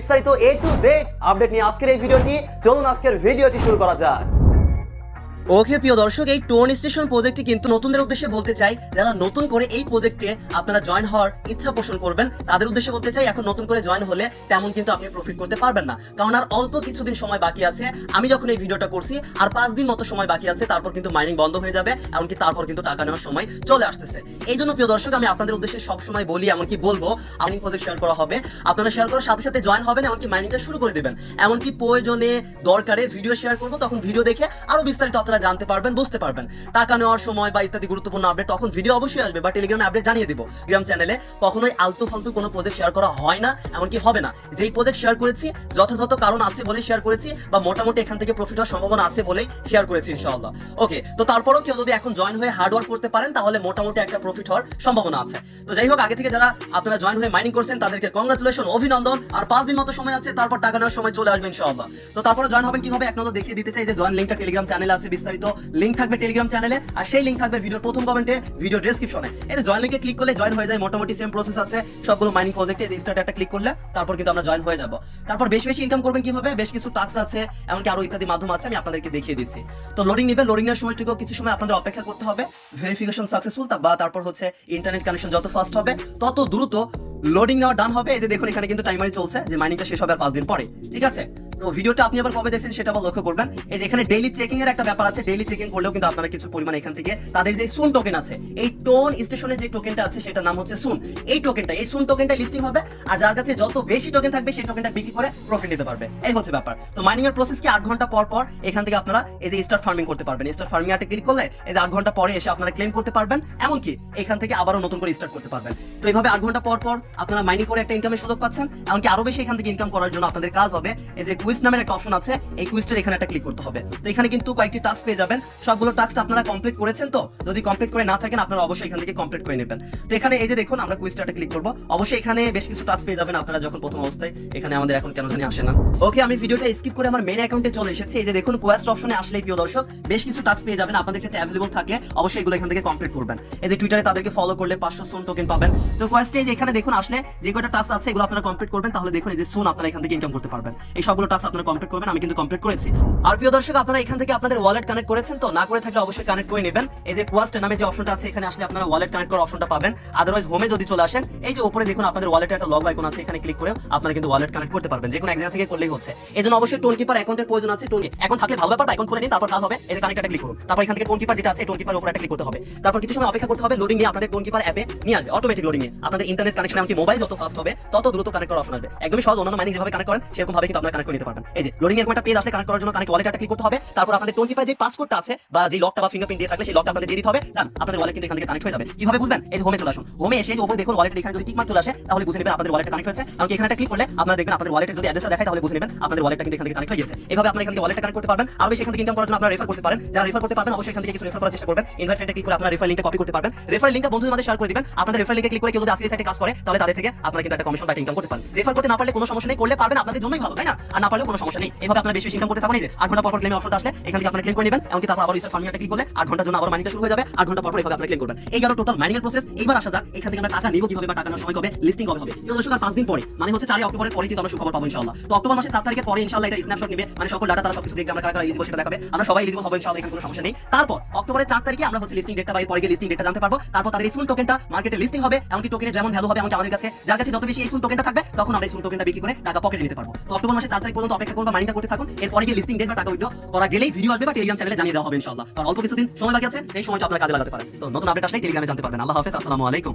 বিস্তারিত এ to Z update নিয়ে আজকের এই ভিডিওটি। চলুন আজকের ভিডিওটি শুরু করা যাক। ওকে প্রিয় দর্শক, এই টোন স্টেশন প্রজেক্টটি কিন্তু নতুনদের উদ্দেশ্যে বলতে চাই, যারা নতুন করে এই প্রজেক্টে আপনারা জয়েন হওয়ার ইচ্ছা পোষণ করবেন, তাদের উদ্দেশ্যে বলতে চাই, এখন নতুন করে জয়েন হলে তেমন কিন্তু আপনি প্রফিট করতে পারবেন না। কারণ আর অল্প কিছুদিন সময় বাকি আছে, আমি যখন এই ভিডিওটা করছি, আর পাঁচ দিন মতো সময় বাকি আছে, তারপর কিন্তু মাইনিং বন্ধ হয়ে যাবে, এমনকি তারপর কিন্তু টাকা নেওয়ার সময় চলে আসতেছে। এই জন্য প্রিয় দর্শক, আমি আপনাদের উদ্দেশ্যে সব সময় বলি, এমনকি বলব মাইনিং প্রজেক্ট শেয়ার করা হবে। আপনারা শেয়ার করার সাথে সাথে জয়েন হবেন, এমনকি মাইনিংটা শুরু করে দেবেন। এমনকি প্রয়োজনে দরকারে ভিডিও শেয়ার করব, তখন ভিডিও দেখে আরও বিস্তারিত আপনারা জানতে পারবেন, বুঝতে পারবেন। টাকা নেওয়ার সময় বা ইত্যাদি গুরুত্বপূর্ণ আপডেট তখন ভিডিও অবশ্যই আসবে, বা টেলিগ্রামে আপডেট জানিয়ে দিব। টেলিগ্রাম চ্যানেলে কখনোই আলতু ফালতু কোনো প্রজেক্ট শেয়ার করা হয় না, এমনকি হবে না। যেই প্রজেক্ট শেয়ার করেছি, যথাযথ কারণ আছে বলে শেয়ার করেছি, বা মোটামুটি এখান থেকে প্রফিট হওয়ার সম্ভাবনা আছে বলেই শেয়ার করেছি ইনশাআল্লাহ। ওকে তো তারপরেও কেউ যদি এখন জয়েন হয়ে হার্ড ওয়ার্ক করতে পারেন, তাহলে মোটামুটি একটা প্রফিট হওয়ার সম্ভাবনা আছে। তো যাই হোক, আগে থেকে যারা আপনারা জয়েন হয়ে মাইনিং করছেন, তাদেরকে কংগ্রাচুলেশন অভিনন্দন। আর পাঁচ দিন মতো সময় আছে, তারপর টাকা নেওয়ার সময় চলে আসবে ইনশাআল্লাহ। তো তারপরে জয়েন হবেন কীভাবে, এক নজর দেখিয়ে দিতে চাই যে জয়েন লিঙ্কটা টেলিগ্রাম চ্যানেল আছে বিস্তারিত লিঙ্ক থাকবে টেলিগ্রাম চ্যানেলে আর সেই লিঙ্ক থাকবে ভিডিওর প্রথম কমেন্টে ভিডিও ডেসক্রিপশনে যে জয়েন লিঙ্কে ক্লিক করলে জয়েন হয়ে যায়, মোটামুটি সেম প্রসেস আছে, সবগুলো মাইনিং প্রজেক্টে স্টার্ট একটা ক্লিক করলে, তারপর কিন্তু আমরা জয়েন হয়ে যাব। তারপর বেশ বেশি ইনকাম করবেন কীভাবে? বেশ কিছু টাস্ক আছে, এমনকি আরও ইত্যাদি মাধ্যম আছে, আমি আপনাদেরকে দেখিয়ে দিচ্ছি। তো লোডিং নিবে লোডিং এর সময়টুকু কিছু সময় আপনাদের অপেক্ষা করতে হবে। ভেরিফিকেশন সাকসেসফুল বা তারপর হচ্ছে ইন্টারনেট কানেকশন যত ফাস্ট হবে, তত দ্রুত লোডিং নেওয়া ডান হবে। এই যে দেখুন, এখানে কিন্তু টাইমারই চলছে, যে মাইনিংটা শেষ হবে আর পাঁচ দিন পরে। ঠিক আছে? তো ভিডিওটা আপনি আবার কবে দেখছেন সেটা আবার লক্ষ্য করবেন। এই যে এখানে ডেইলি চেকিং এর একটা ব্যাপার আছে ডেইলি চেকিং করলেও কিন্তু আপনারা কিছু পরিমাণ এখান থেকে তাদের যে সুন টোকেন আছে, এই টোন স্টেশনের যে টোকেনটা আছে, সেটার নাম হচ্ছে সুন এই টোকেনটা এই সুন টোকেনটা লিস্টিং হবে আর যার কাছে যত বেশি টোকেন থাকবে, সেই টোকেনটা বিক্রি করে প্রফিট নিতে পারবে। এই হচ্ছে ব্যাপার। তো মাইনিং এর প্রসেস কি আট ঘণ্টা পর পর এখান থেকে আপনারা এই যে স্টার ফার্মিং করতে পারবেন। স্টার ফার্মিং আটে ক্লিক করলে এই যে আট ঘণ্টা পরে এসে আপনারা ক্লেম করতে পারবেন, এমনকি এখান থেকে আবারও নতুন করে স্টার্ট করতে পারবেন। তো এইভাবে আট ঘণ্টা পর পর আপনারা মাইনিং করে একটা ইনকামের সুযোগ পাচ্ছেন, এমনকি আরও বেশি এখান থেকে ইনকাম করার জন্য আপনাদের কাজ হবে। এই যে কুইজ নামের একটা অপশন আছে। এই কুইজটার এখানে একটা ক্লিক করতে হবে। তো এখানে কিন্তু কয়েকটি টাস্ক পেয়ে যাবেন। সবগুলো টাস্ক আপনারা কমপ্লিট করেছেন তো? যদি কমপ্লিট করে না থাকেন, আপনারা অবশ্যই এখান থেকে কমপ্লিট করে নেবেন। তো এখানে এই যে দেখুন, আমরা কুইজটাতে ক্লিক করব। অবশ্যই এখানে বেশ কিছু টাস্ক পেয়ে যাবেন আপনারা যখন প্রথম অবস্থায়। এখানে আমাদের এখন কেন জানি আসে না। ওকে, আমি ভিডিওটা স্কিপ করে আমার মেন অ্যাকাউন্টে চলে এসেছি। এই যে দেখুন কোয়েস্ট অপশনে আসলে প্রিয় দর্শক, বেশ কিছু টাস্ক পেয়ে যাবেন। আপনাদের কাছে অ্যাভেলেবল থাকলে অবশ্যই এগুলো এখান থেকে কমপ্লিট করবেন। এই যে টুইটারে তাদেরকে ফলো করলে পাঁচশো সোন টোকেন পাবেন। তো কোয়েস্টে এখানে দেখুন, আসলে যে কয়টা টাস্ক আছে, এগুলো আপনারা কমপ্লিট করবেন। তাহলে দেখুন, এই যে সোন আপনারা এখান থেকে ইনকাম করতে পারবেন। এই সবগুলো টাস্ক আপনারা কমপ্লিট করবেন, আমি কিন্তু কমপ্লিট করেছি। আর প্রিয় দর্শক, আপনারা এখান থেকে আপনাদের ওয়ালেট কানেক্ট করেছেন তো? না করে থাকলে অবশ্যই কানেক্ট করে নেবেন। এই যে কোয়াস্ট নামে যে অপশনটা আছে, এখানে আসলে আপনারা ওয়ালেট কানেক্ট করার অপশনটা পাবেন। আদারওয়াইজ হোমে যদি চলে আসেন, এই যে উপরে দেখুন আপনাদের ওয়ালেটে একটা লগ আইকন আছে, এখানে ক্লিক করে আপনারা কিন্তু ওয়ালেট কানেক্ট করতে পারবেন। যে কোনো এক জায়গা থেকে করলেই হচ্ছে। এই জন্য অবশ্যই টোন কিপার অ্যাকাউন্টের প্রয়োজন আছে টোন এখন থাকলে ভালো ব্যাপার আইকন খুলে নিন, তারপর কাজ হবে। এই কানেক্টটা ক্লিক করুন। তারপর এখান থেকে টোন কিপার যেটা আছে টোন কিপার উপরে একটা ক্লিক করতে হবে। তারপর কিছু সময় অপেক্ষা করতে হবে লোডিং নিয়ে আপনাদের টোন কিপার অ্যাপে নিয়ে আসবে অটোমেটিক লোডিং এ আপনাদের ইন্টারনেট কানেকশন এমনকি মোবাইল যত ফাস্ট হবে, তত দ্রুত কানেক্ট করার অপশন আসবে। একদমই সহজ, অন্যান্য মাইনিং যেভাবে কানেক্ট করেন সেরকম ভাবে কিন্তু আপনারা কানেক্ট করে নিতে পারবেন। এই যে লোডিং পেজ আসলে কানেক্ট করার জন্য, কানেক্ট ওয়ালেট একটা ক্লিক করতে হবে। তারপর আপনাদের টোন কিপার যে আছে, বা যে লকটা বা ফিঙ্গারপ্রিন্ট দিয়ে থাকলে সেই লকটা আপনাদের দিয়ে দিতে হবে। আপনাদের ওয়ালেট কিন্তু এখান থেকে কানেক্ট হয়ে যাবে। কীভাবে বুঝবেন? এই হোমে চলে আসুন। হোমে এসে যে দেখুন ওয়ালেট এখানে যদি চলে আসে, তাহলে বুঝে নেবেন আপনাদের ওয়ালেটটা কানেক্ট হয়েছে। এমনকি এখানে ক্লিক করলে আপনারা দেখবেন আপনাদের ওয়ালেটের যদি দেখায়, তাহলে বুঝে নেবেন আপনাদের ওয়ালেটটা কিন্তু এখান থেকে কানেক্ট হয়ে গেছে এভাবে আপনারা এখান থেকে ওয়ালেটটা কানেক্ট করতে পারবেন। আর বেশি থেকে ইনকাম করার জন্য আপনারা রেফার করতে পারেন। যারা রেফার করতে পারবেন, অবশ্যই এখান থেকে কিছু রেফার করার চেষ্টা করবেন। ইনভাইট ফ্রেন্ডে ক্লিক করে আপনারা রেফার লিংকটা কপি করতে পারবেন। রেফার লিংকটা বন্ধুদের মধ্যে শেয়ার করে দিবেন। আপনাদের রেফার লিংকে ক্লিক করে কেউ যদি কাজ করে, তাহলে তাদের থেকে আপনারা কিন্তু একটা কমিশন বা ইনকাম করতে পারেন রেফার করতে না পারলে কোনো সমস্যা নেই, করলে পারবেন, আপনাদের জন্যই ভালো, তাই না? আর না কোনো সমস্যা নেই। এভাবে আপনারা বেশি বেশি ইনকাম করতে থাকুন এই যে আট ঘণ্টা পর ক্লেম অপশনটা আসলে, এখান থেকে আপনারা ক্লেম করে নেবেন। এমনকি তারপর আবার রিসার্চ ফার্মিংটা ক্লিক করলে আট ঘণ্টার জন্য আবার মাইনিংটা শুরু হয়ে যাবে। আট ঘণ্টা পর এভাবে আপনারা ক্লেম করবেন। এই গেল টোটাল মাইনিং এর প্রসেস এইবার আসা যাক, এখান থেকে আমরা টাকা নিব কীভাবে বা টাকা সময় কবে লিস্টিং কবে হবে। প্রিয় দর্শক, আর পাঁচ দিন পরে মানে হচ্ছে চারই অক্টোবরের পরে কিন্তু আমরা সুখবর পাবো ইনশাআল্লাহ। তো অক্টোবর মাসের চার তারিখের পরে ইনশাআল্লাহ এটা স্ন্যাপশট নেবে। মানে সকল ডাটা তারা সবকিছু দেখবে আমরা কারা কারা এলিজিবল সেটা দেখাবে। আমরা সবাই এলিজিবল হব ইনশাআল্লাহ, এখানে কোনো সমস্যা নেই। তারপর, অক্টোবরের চার তারিখে আমরা হচ্ছে লিস্টিং ডেটটা বা পরে গিয়ে লিস্টিং ডেটটা জানতে পারব। তারপর তাদের এই সুন টোকেনটা মার্কেটে লিস্টিং হবে। এমনকি টোকেনের যেমন ভ্যালু হবে, এমনকি আমাদের কাছে, যার কাছে যত বেশি এই সুন টোকেনটা থাকবে, তখন আমরা এই সুন টোকেনটা বিক্রি করে টাকা পকেটে নিতে পারব। তো অক্টোবর মাসের চার তারিখ পর্যন্ত অপেক্ষা করব মাইনিংটা করতে থাকুন এরপরে গিয়ে লিস্টিং ডেট বা টাকা উইথড্র করা গেলেই ভিডিও আসবে বা টেলিগ্রাম চ্যানেলে জানিয়ে দেওয়া হবে ইনশাআল্লাহ। কারণ অল্প কিছুদিন সময় বাকি আছে, এই সময়টা আপনারা কাজে লাগাতে পারেন। তো নতুন আপডেট আসলে টেলিগ্রামে জানতে পারবেন। আল্লাহ হাফেজ, আসসালামু আলাইকুম।